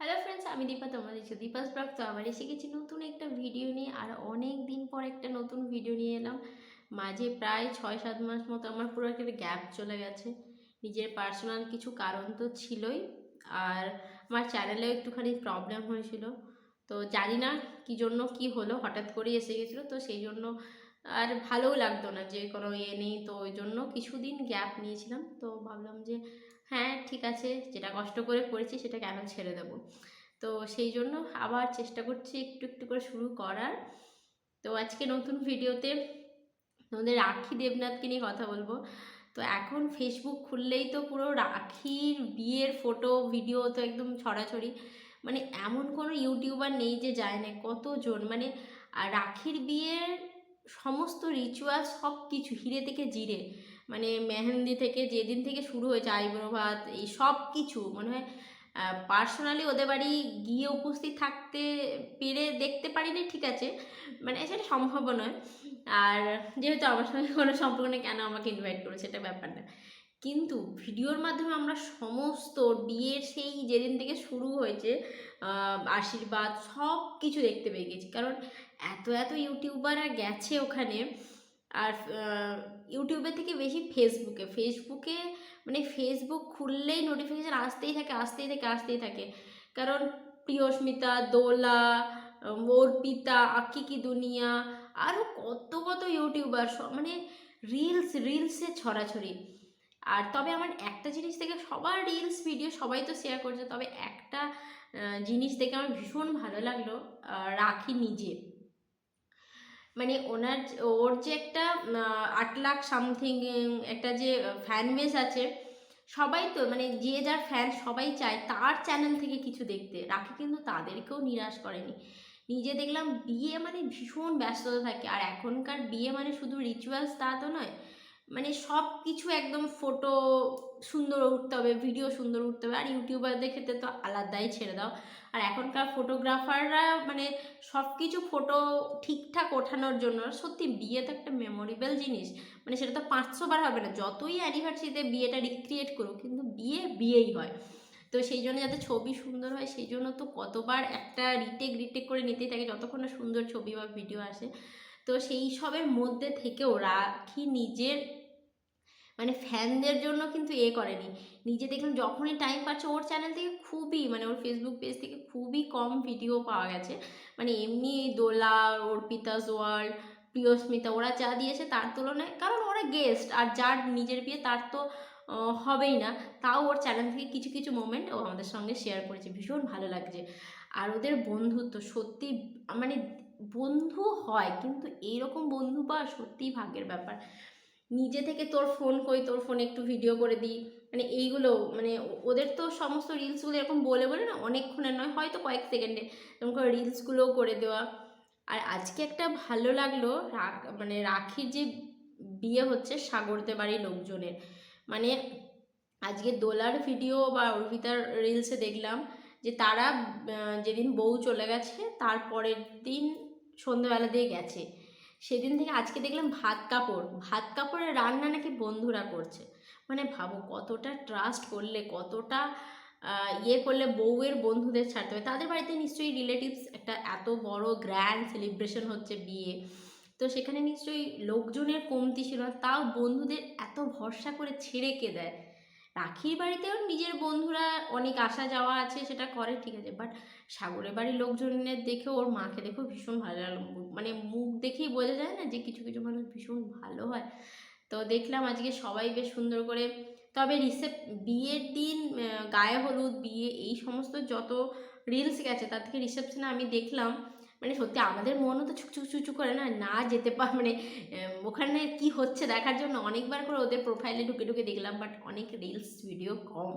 Hello friends আমি দীপা তোমরা দেখছ দীপাস ব্লগ। তো আবার এসে গেছি নতুন একটা ভিডিও নিয়ে, আর অনেক দিন পর একটা নতুন ভিডিও নিয়ে এলাম। মাঝে প্রায় ছয় সাত মাস মতো আমার পুরো একটা গ্যাপ চলে গেছে। নিজের পার্সোনাল কিছু কারণ তো ছিলই, আর আমার চ্যানেলেও একটুখানি প্রবলেম হয়েছিল। তো জানি না কী জন্য কি হলো, হঠাৎ করেই এসে গেছিল। তো সেই জন্য আর ভালোও লাগতো না যে কোনো ইয়ে নেই। তো ওই জন্য কিছুদিন গ্যাপ নিয়েছিলাম। তো ভাবলাম যে হ্যাঁ ঠিক আছে। যেটা কষ্ট করে করেছি সেটা কেন ছেড়ে দেবো। তো সেই জন্য আবার চেষ্টা করছি একটু একটু করে শুরু করার। তো আজকে নতুন ভিডিওতে তোমাদের রাখি দেবনাথকে নিয়ে কথা বলব। তো এখন ফেসবুক খুললেই তো পুরো রাখির বিয়ের ফটো ভিডিও তো একদম ছড়াছড়ি। মানে এমন কোনো ইউটিউবার নেই যে যায় না, কতজন? মানে রাখির বিয়ের সমস্ত রিচুয়াল সব কিছু হিরে থেকে জিরে। মানে মেহেন্দি থেকে যেদিন থেকে শুরু হয়েছে আইব্রো ভাত, এই সব কিছু, মনে হয় পার্সোনালি ওদের বাড়ি গিয়ে উপস্থিত থাকতে পেরে দেখতে পারিনি, ঠিক আছে মানে সেটা সম্ভব নয়। আর যেহেতু আমার সঙ্গে কোনো সম্পর্ক নেই, কেন আমাকে ইনভাইট করে সেটা ব্যাপার না। কিন্তু ভিডিওর মাধ্যমে আমরা সমস্ত বিয়ের সেই যেদিন থেকে শুরু হয়েছে আশীর্বাদ, সব কিছু দেখতে পেয়ে গেছি। কারণ এত এত ইউটিউবাররা গেছে ওখানে আর ইউটিউবের থেকে বেশি ফেসবুকে ফেসবুকে মানে ফেসবুক খুললেই নোটিফিকেশান আসতেই থাকে আসতেই থাকে আসতেই থাকে। কারণ প্রিয়স্মিতা, দোলা, অর্পিতা আকি কি দুনিয়া আরও কত কত ইউটিউবার মানে রিলস রিলসে ছড়াছড়ি। আর তবে আমার একটা জিনিস থেকে সবার রিলস ভিডিও সবাই তো শেয়ার করছে, তবে একটা জিনিস দেখে আমার ভীষণ ভালো লাগল রাখি নিজে। মানে ওনার ওর যে একটা আট লাখ সামথিং একটা যে ফ্যান বেস আছে, সবাই তো মানে যে যার ফ্যান সবাই চায় তার চ্যানেল থেকে কিছু দেখতে। রাখি কিন্তু তাদেরকেও নিরাশ করেনি। নিজে দেখলাম বিয়ে মানে ভীষণ ব্যস্ততা থাকে। আর এখনকার বিয়ে মানে শুধু রিচুয়ালস তা তো নয় মানে সব কিছু একদম ফটো সুন্দর উঠতে হবে ভিডিও সুন্দর উঠতে হবে। আর ইউটিউবারদের ক্ষেত্রে তো আলাদাই ছেড়ে দাও। আর এখনকার ফটোগ্রাফাররা মানে সব কিছু ফটো ঠিকঠাক ওঠানোর জন্য সত্যি বিয়ে তো একটা মেমোরেবল জিনিস। মানে সেটা তো পাঁচশো বার হবে না, যতই অ্যানিভার্সারিতে বিয়েটা রিক্রিয়েট করুক, কিন্তু বিয়ে বিয়েই হয়। তো সেই জন্য যাতে ছবি সুন্দর হয়, সেই জন্য তো কতবার একটা রিটেক রিটেক করে নিতেই থাকে, যতক্ষণ না সুন্দর ছবি বা ভিডিও আসে। তো সেই সবের মধ্যে থেকেও রাখি নিজের মানে ফ্যানদের জন্য কিন্তু এ করেনি। নিজে দেখলাম যখনই টাইম পাচ্ছে ওর চ্যানেল থেকে খুবই মানে ওর ফেসবুক পেজ থেকে খুবই কম ভিডিও পাওয়া গেছে। মানে এমনি দোলা অর্পিতাস ওয়ার্ল্ড প্রিয়স্মিতা, ওরা যা দিয়েছে তার তুলনায়, কারণ ওরা গেস্ট আর যার নিজের বিয়ে তার তো হবেই না। তাও ওর চ্যানেল থেকে কিছু কিছু মোমেন্ট ও আমাদের সঙ্গে শেয়ার করেছে। ভীষণ ভালো লাগছে। আর ওদের বন্ধুত্ব সত্যি মানে বন্ধু হয়, কিন্তু এইরকম বন্ধু পাওয়া সত্যিই ভাগ্যের ব্যাপার। নিজে থেকে তোর ফোন কই তোর ফোনে একটু ভিডিও করে দিই। মানে এইগুলো মানে ওদের তো সমস্ত রিলসগুলো এরকম বলে বলে না, অনেকক্ষণের নয়, হয়তো কয়েক সেকেন্ডে এরকম করে রিলসগুলোও করে দেওয়া। আর আজকে একটা ভালো লাগল মানে রাখির যে বিয়ে হচ্ছে সাগরদের বাড়ির লোকজনের। মানে আজকে দোলার ভিডিও বা অর্পিতার রিলসে দেখলাম যে তারা যেদিন বউ চলে গেছে, তারপরের দিন সন্ধ্যেবেলা দিয়ে গেছে। সেদিন থেকে আজকে দেখলাম ভাত কাপড়, ভাত কাপড়ের রান্না নাকি বন্ধুরা করছে। মানে ভাবো কতটা ট্রাস্ট করলে, কতটা ইয়ে করলে বউয়ের বন্ধুদের ছাড়তে হবে তাদের বাড়িতে নিশ্চয়ই রিলেটিভস একটা এত বড় গ্র্যান্ড সেলিব্রেশন হচ্ছে বিয়ে। তো সেখানে নিশ্চয়ই লোকজনের কমতি ছিল না, তাও বন্ধুদের এত ভরসা করে ছেড়ে কে দেয়? রাখির বাড়িতেও নিজের বন্ধুরা অনেক আসা যাওয়া আছে, সেটা করে, ঠিক আছে। বাট সাগরের বাড়ির লোকজনের দেখে ওর মাকে দেখেও ভীষণ ভালো লাগল মানে মুখ দেখেই বোঝা যায় না যে কিছু কিছু মানুষ ভীষণ ভালো হয়। তো দেখলাম আজকে সবাই বেশ সুন্দর করে, তবে রিসেপ, বিয়ের দিন গায়ে হলুদ, বিয়ে, এই সমস্ত যত রিলস গেছে, তার থেকে রিসেপশনে আমি দেখলাম মানে সত্যি আমাদের মনও তো ছুকছুক ছুকছুক করে না না যেতে পার মানে ওখানে কি হচ্ছে দেখার জন্য অনেকবার করে ওদের প্রোফাইলে ঢুকে ঢুকে দেখলাম বাট অনেক রিলস ভিডিও কম।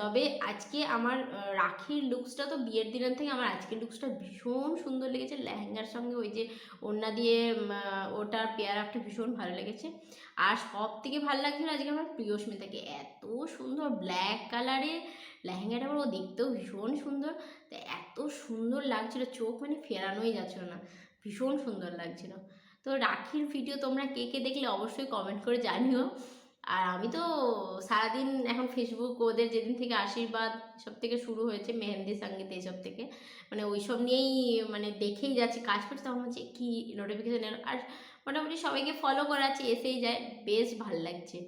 তবে আজকে আমার রাখির লুকসটা তো বিয়ের দিনের থেকে আমার আজকের লুকসটা ভীষণ সুন্দর লেগেছে। লেহেঙ্গার সঙ্গে ওই যে ওড়না দিয়ে ওটার পেয়ার আপটা ভীষণ ভালো লেগেছে। আর সব থেকে ভালো লাগছিল আজকে আমার প্রিয়স্মিতাকে। এত সুন্দর ব্ল্যাক কালারে লেহেঙ্গাটা ও দেখতেও ভীষণ সুন্দর। এত সুন্দর লাগছিল, চোখ মানে ফেরানোই যাচ্ছিল না, ভীষণ সুন্দর লাগছিল। তো রাখির ভিডিও তোমরা কে কে দেখলে অবশ্যই কমেন্ট করে জানিও। আর আমি তো সারাদিন এখন ফেসবুক ওদের যেদিন থেকে আশীর্বাদ সব থেকে শুরু হয়েছে, মেহেন্দি, সংগীত এইসব থেকে মানে ওইসব নিয়েই মানে দেখেই যাচ্ছি, কাজ করছি, তখন হচ্ছে কী নোটিফিকেশান আর মোটামুটি সবাইকে ফলো করা আছে এসেই যায়, বেশ ভালো লাগছে।